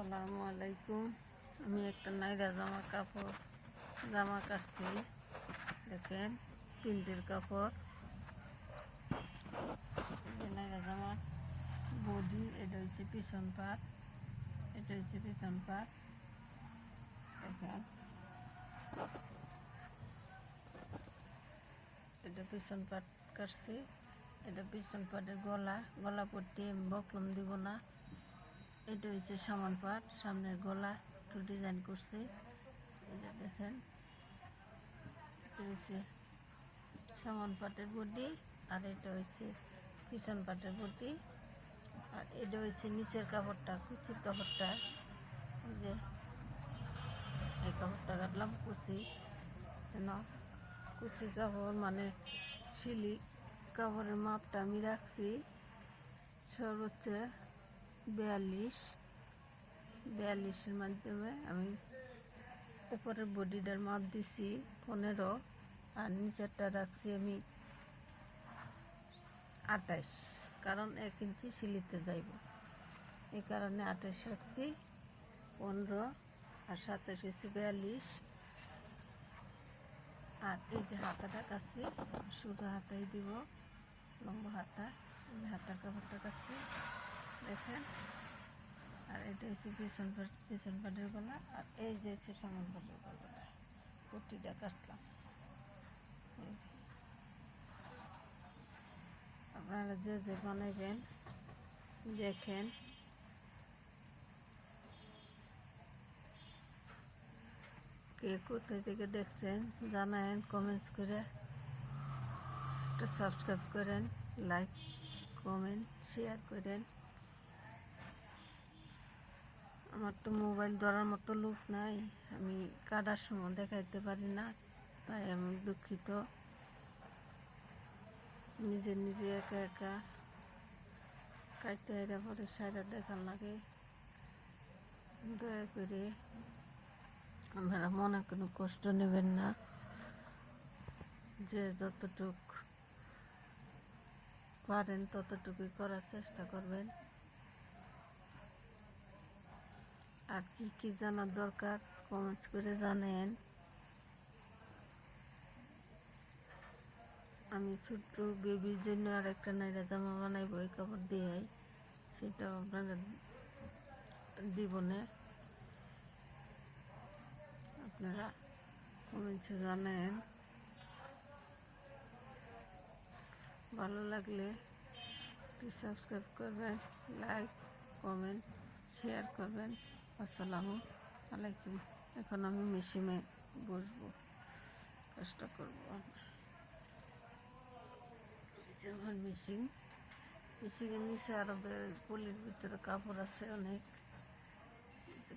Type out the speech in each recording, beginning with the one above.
আসসালামু আলাইকুম। আমি একটা নাইরা জামা কাপড়, জামা কাটছি দেখেন প্রিন্টের কাপড়। নাইরা জামা, বডি, এটা হচ্ছে পিছন পাট। এটা হচ্ছে পিছন পাট। দেখেন। এটা পিছন পাট কাটছি। এটা পিছন পাটের গলা। গলা পট্টি বকলম দিব না। এটা হচ্ছে সামান পাট, সামনের গলা একটু ডিজাইন করছি। এই দেখেন, এটা হচ্ছে সামান পাটের বডি আর এটা হচ্ছে পিছন পাটের বডি আর এটা হচ্ছে নিচের কাপড়টা, কুচির কাপড়টা। যে এই কাপড়টা কাটলাম, কুচি। কেন? কুচি কাপড় মানে সিলি কাপড়ের মাপটা আমি রাখছি সর্বোচ্চ বিয়াল্লিশ। বিয়াল্লিশের মাধ্যমে আমি উপরের বডিটার মাপ দিছি পনেরো আর নিচেরটা রাখছি আমি আঠাইশ কারণ এক ইঞ্চি সিলিতে যাইব। এই কারণে আঠাইশ রাখছি, পনেরো আর সাতাশ হচ্ছে বিয়াল্লিশ। আর এই যে হাতাটা কাছি শুধু হাতাই দিব, লম্বা হাতা, এই হাতার কাপড়টা কাছি এটা হচ্ছে পিছন পিছন পাটের গলা আর এই যে হচ্ছে সামন পাটের গলাটা। কুর্তিটা কাটলাম। আপনারা যে যে বানাইবেন, দেখেন। কে কোথায় থেকে দেখছেন, জানায়েন কমেন্টস করে। একটা সাবস্ক্রাইব করেন লাইক কমেন্ট শেয়ার করেন। আমার তো মোবাইল ধরার মতো লোক নাই। আমি কাটার সময় দেখাইতে পারি না, তাই আমি দুঃখিত। নিজে নিজে একা একা কাটতে এরা পরে সাইডা দেখার লাগে। দয়া করে আপনারা মনে কোনো কষ্ট নেবেন না, যে যতটুক পারেন ততটুকুই করার চেষ্টা করবেন। আর কি কি জানার দরকার কমেন্টস করে জানেন। আমি ছোট্ট বেবির জন্য আর একটা নাইরা জামা বানাইবো, এই কাপড় দিয়ে সেটাও আপনারা দিবনে আপনারা কমেন্টসে জানেন। ভালো লাগলে সাবস্ক্রাইব করবেন লাইক কমেন্ট শেয়ার করবেন। আসসালামু আলাইকুম। এখন আমি মেশিনে বসবো, কাজটা করব। আমার মেশিন। মেশিনের নিচে আরও বে- পলির ভিতরে কাপড় আছে অনেক।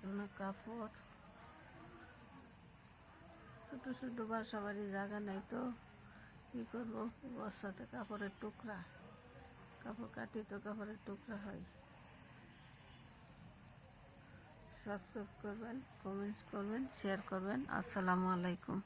অনেক কাপড়। ছোটো ছোটো বাসা বাড়ি জায়গা নাই তো। কী করব? বর্ষাতে কাপড়ের টুকরা। কাপড় কাটি তো কাপড়ের টুকরা হয়। সাবস্ক্রাইব করবেন কমেন্টস করবেন শেয়ার করবেন। আসসালামু আলাইকুম।